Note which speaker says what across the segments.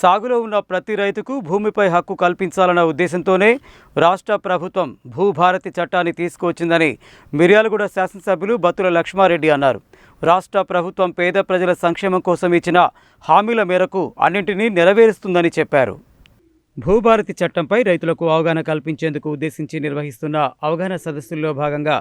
Speaker 1: సాగులో ఉన్న ప్రతి రైతుకు భూమిపై హక్కు కల్పించాలన్న ఉద్దేశంతోనే రాష్ట్ర ప్రభుత్వం భూభారతి చట్టాన్ని తీసుకువచ్చిందని మిర్యాలగూడ శాసనసభ్యులు బత్తుల లక్ష్మారెడ్డి అన్నారు. రాష్ట్ర ప్రభుత్వం పేద ప్రజల సంక్షేమం కోసం ఇచ్చిన హామీల మేరకు అన్నింటినీ నెరవేరుస్తుందని చెప్పారు. భూభారతి చట్టంపై రైతులకు అవగాహన కల్పించేందుకు ఉద్దేశించి నిర్వహిస్తున్న అవగాహన సదస్సుల్లో భాగంగా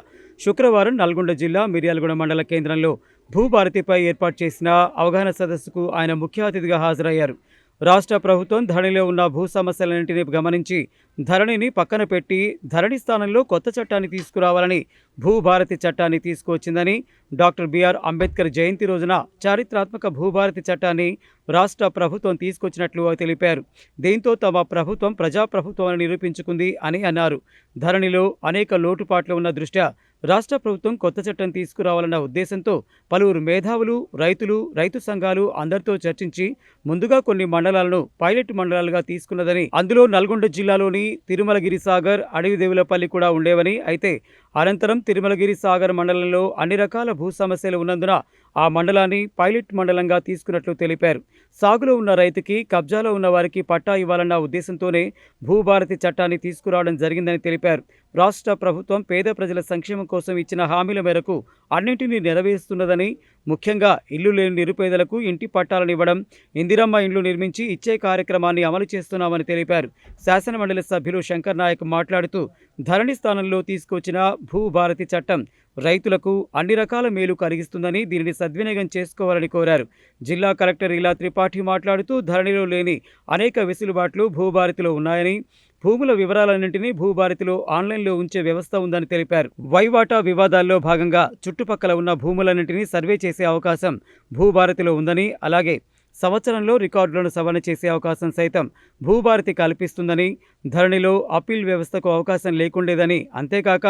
Speaker 1: శుక్రవారం నల్గొండ జిల్లా మిర్యాలగూడ మండల కేంద్రంలో భూభారతిపై ఏర్పాటు చేసిన అవగాహన సదస్సుకు ఆయన ముఖ్య అతిథిగా హాజరయ్యారు. రాష్ట్ర ప్రభుత్వం ధరణిలో ఉన్న భూ సమస్యలన్నింటినీ గమనించి ధరణిని పక్కన పెట్టి ధరణి స్థానంలో కొత్త చట్టాన్ని తీసుకురావాలని భూభారతి చట్టాన్ని తీసుకువచ్చిందని doctor B R Ambedkar Jayanti రోజున చారిత్రాత్మక భూభారతి చట్టాన్ని రాష్ట్ర ప్రభుత్వం తీసుకొచ్చినట్లు తెలిపారు. దీంతో తమ ప్రభుత్వం ప్రజాప్రభుత్వం నిరూపించుకుంది అని అన్నారు. ధరణిలో అనేక లోటుపాట్లు ఉన్న దృష్ట్యా రాష్ట్ర ప్రభుత్వం కొత్త చట్టం తీసుకురావాలన్న ఉద్దేశంతో పలువురు మేధావులు రైతులు రైతు సంఘాలు అందరితో చర్చించి ముందుగా కొన్ని మండలాలను పైలట్ మండలాలుగా తీసుకున్నదని అందులో నల్గొండ జిల్లాలోని తిరుమలగిరి సాగర్ అడవిదేవులపల్లి కూడా ఉండేవని అయితే అనంతరం తిరుమలగిరి సాగర్ మండలంలో అన్ని రకాల భూ సమస్యలు ఉన్నందున ఆ మండలాన్ని పైలట్ మండలంగా తీసుకున్నట్లు తెలిపారు. సాగులో ఉన్న రైతుకి కబ్జాలో ఉన్న వారికి పట్టా ఇవ్వాలన్న ఉద్దేశంతోనే భూభారతి చట్టాన్ని తీసుకురావడం జరిగిందని తెలిపారు. రాష్ట్ర ప్రభుత్వం పేద ప్రజల సంక్షేమం కోసం ఇచ్చిన హామీల మేరకు అన్నింటినీ నెరవేరుస్తున్నదని ముఖ్యంగా ఇల్లు లేని నిరుపేదలకు ఇంటి పట్టాలను ఇవ్వడం ఇందిరమ్మ ఇండ్లు నిర్మించి ఇచ్చే కార్యక్రమాన్ని అమలు చేస్తున్నామని తెలిపారు. శాసనమండలి సభ్యులు శంకర్ నాయక్ మాట్లాడుతూ ధరణి స్థానంలో తీసుకొచ్చిన భూభారతి చట్టం రైతులకు అన్ని రకాల మేలు కలిగిస్తుందని దీనిని సద్వినియోగం చేసుకోవాలని కోరారు. జిల్లా కలెక్టర్ ఇలా త్రిపాఠి మాట్లాడుతూ ధరణిలో లేని అనేక వెసులుబాట్లు భూభారతిలో ఉన్నాయని భూముల వివరాలన్నింటినీ భూభారతిలో ఆన్లైన్లో ఉంచే వ్యవస్థ ఉందని తెలిపారు. వైవాటా వివాదాల్లో భాగంగా చుట్టుపక్కల ఉన్న భూములన్నింటినీ సర్వే చేసే అవకాశం భూభారతిలో ఉందని అలాగే సంవత్సరంలో రికార్డులను సవరణ చేసే అవకాశం సైతం భూభారతి కల్పిస్తుందని ధరణిలో అప్పీల్ వ్యవస్థకు అవకాశం లేకుండేదని అంతేకాక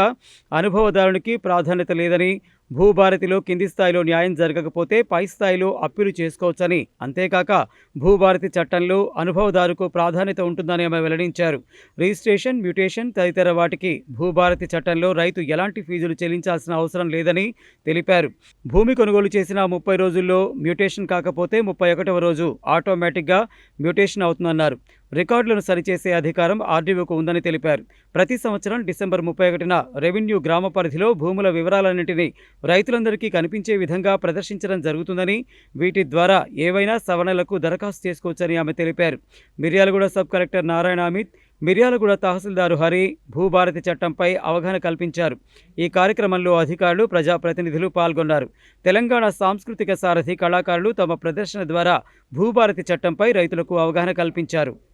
Speaker 1: అనుభవదారునికి ప్రాధాన్యత లేదని భూభారతిలో కింది స్థాయిలో న్యాయం జరగకపోతే పై స్థాయిలో అప్పీలు చేసుకోవచ్చని. అంతేకాక భూభారతి చట్టంలో అనుభవదారుకు ప్రాధాన్యత ఉంటుందని ఆమె వెల్లడించారు. రిజిస్ట్రేషన్ మ్యూటేషన్ తదితర వాటికి భూభారతి చట్టంలో రైతు ఎలాంటి ఫీజులు చెల్లించాల్సిన అవసరం లేదని తెలిపారు. భూమి కొనుగోలు చేసిన ముప్పై రోజుల్లో మ్యూటేషన్ కాకపోతే ముప్పై ఒకటవ రోజు ఆటోమేటిక్గా మ్యూటేషన్ అవుతుందన్నారు. రికార్డులను సరిచేసే అధికారం ఆర్డీఓకు ఉందని తెలిపారు. ప్రతి సంవత్సరం డిసెంబర్ ముప్పై ఒకటిన రెవెన్యూ గ్రామ పరిధిలో భూముల వివరాలన్నింటినీ రైతులందరికీ కనిపించే విధంగా ప్రదర్శించడం జరుగుతుందని వీటి ద్వారా ఏవైనా సవరణలకు దరఖాస్తు చేసుకోవచ్చని ఆమె తెలిపారు. మిర్యాలగూడ సబ్ కలెక్టర్ నారాయణ అమిత్ మిర్యాలగూడ తహసీల్దారు హరి భూభారతి చట్టంపై అవగాహన కల్పించారు. ఈ కార్యక్రమంలో అధికారులు ప్రజాప్రతినిధులు పాల్గొన్నారు. తెలంగాణ సాంస్కృతిక సారథి కళాకారులు తమ ప్రదర్శన ద్వారా భూభారతి చట్టంపై రైతులకు అవగాహన కల్పించారు.